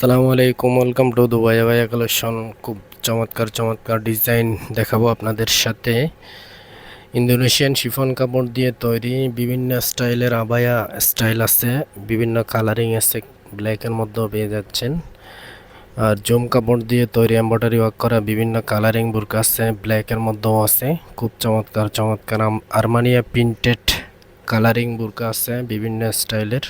আসসালামু আলাইকুম welcome to Dubai ভাইয়া কালেকশন খুব চমৎকার চমৎকার ডিজাইন দেখাবো আপনাদের সাথে। ইন্দোনেশিয়ান শিফন কাপড় দিয়ে তৈরি বিভিন্ন স্টাইলের আবায়া স্টাইল আছে, বিভিন্ন কালারিং আছে ব্ল্যাকের মধ্যেও পেয়ে যাচ্ছেন। আর জুম কাপড় দিয়ে তৈরি এম্ব্রয়ডারি ওয়ার্ক করা বিভিন্ন কালারিং বুরকা আছে ব্ল্যাকের মধ্যেও আছে। খুব চমৎকার চমৎকার আর্মানিয়া প্রিন্টেড কালারিং বুরকা আছে বিভিন্ন স্টাইলের।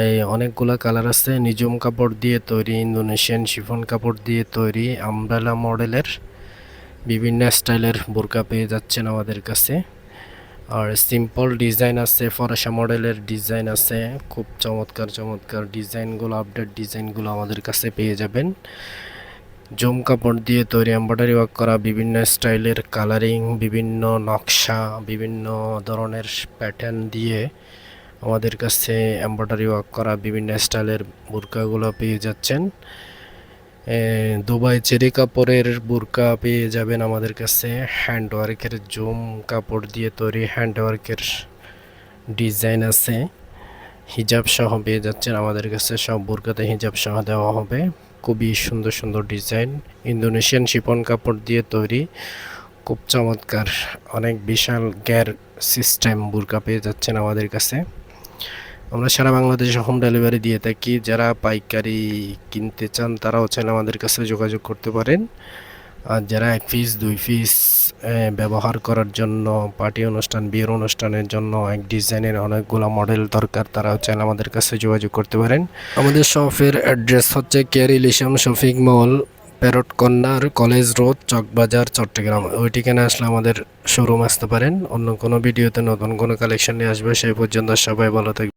এই অনেকগুলা কালার আছে। নিজুম কাপড় দিয়ে তৈরি, ইন্দোনেশিয়ান শিফন কাপড় দিয়ে তৈরি, আমব্রেলা মডেলের বিভিন্ন স্টাইলের বোরকা পেয়ে যাচ্ছেন আমাদের কাছে। আর সিম্পল ডিজাইন আছে, ফরাসা মডেলের ডিজাইন আছে, খুব চমৎকার চমৎকার ডিজাইনগুলো, আপডেট ডিজাইনগুলো আমাদের কাছে পেয়ে যাবেন। জম কাপড় দিয়ে তৈরি, এম্ব্রয়ডারি ওয়ার্ক করা, বিভিন্ন স্টাইলের কালারিং, বিভিন্ন নকশা, বিভিন্ন ধরনের প্যাটার্ন দিয়ে আমাদের কাছে এম্ব্রয়ডারি ওয়ার্ক করা বিভিন্ন স্টাইলের বুরকাগুলো পেয়ে যাচ্ছেন। দুবাই চেরি কাপড়ের বুরকা পেয়ে যাবেন আমাদের কাছে। হ্যান্ড ওয়ার্কের জুম কাপড় দিয়ে তৈরি হ্যান্ড ওয়ার্কের ডিজাইন আছে। হিজাব সহ পেয়ে যাচ্ছেন আমাদের কাছে। সব বুরকাতে হিজাব সহ দেওয়া হবে। খুবই সুন্দর সুন্দর ডিজাইন। ইন্দোনেশিয়ান শিপন কাপড় দিয়ে তৈরি। খুব চমৎকার। অনেক বিশাল গ্যার সিস্টেম বুরকা পেয়ে যাচ্ছেন আমাদের কাছে। আমরা সারা বাংলাদেশে হোম ডেলিভারি দিয়ে থাকি। যারা পাইকারি কিনতে চান, তারাও চাইলে আমাদের কাছে যোগাযোগ করতে পারেন। আর যারা এক পিস দুই পিস ব্যবহার করার জন্য পার্টি অনুষ্ঠান, বিয়ের অনুষ্ঠানের জন্য এক ডিজাইনের অনেকগুলো মডেল দরকার, তারাও চাইলে আমাদের কাছে যোগাযোগ করতে পারেন। আমাদের শপের অ্যাড্রেস হচ্ছে Care ইলিশাম shopping mall, Parrot Corner College Road, Chawkbazar, Chattogram. ওই ঠিকানা আসলে আমাদের শোরুম আসতে পারেন। অন্য কোনো ভিডিওতে নতুন কোনো কালেকশন নিয়ে আসবে, সেই পর্যন্ত সবাই ভালো থাকবে